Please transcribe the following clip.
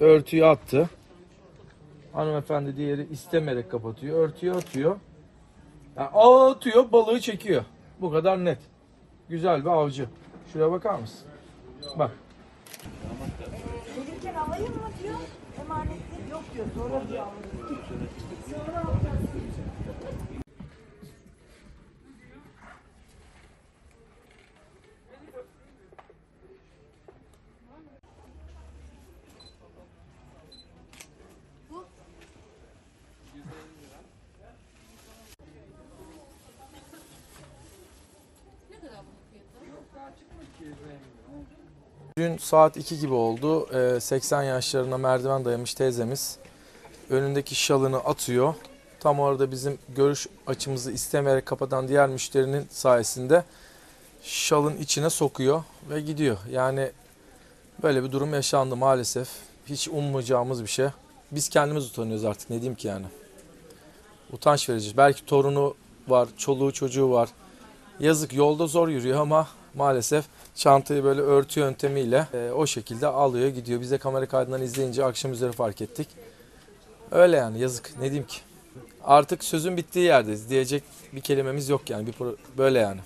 Örtüyü attı. Hanımefendi diğeri istemeyerek kapatıyor. Örtüyü atıyor. Yani atıyor balığı çekiyor. Bu kadar net. Güzel bir avcı. Şuraya bakar mısın? Bak. Gelirken alayım mı diyor. Emanetli yok diyor. Sonra diyor. Sonra alacağız. Dün saat 2 gibi oldu. Ee, 80 yaşlarına merdiven dayamış teyzemiz önündeki şalını atıyor. Tam orada bizim görüş açımızı istemeyerek kapatan diğer müşterinin sayesinde şalın içine sokuyor ve gidiyor. Yani böyle bir durum yaşandı maalesef. Hiç ummayacağımız bir şey. Biz kendimiz utanıyoruz artık ne diyeyim ki yani. Utanç verici. Belki torunu var, çoluğu çocuğu var. Yazık yolda zor yürüyor ama maalesef çantayı böyle örtü yöntemiyle e, o şekilde alıyor gidiyor. Biz de kamera kaydından izleyince akşam üzeri fark ettik. Öyle yani yazık ne diyeyim ki. Artık sözün bittiği yerdeyiz diyecek bir kelimemiz yok yani bir böyle yani.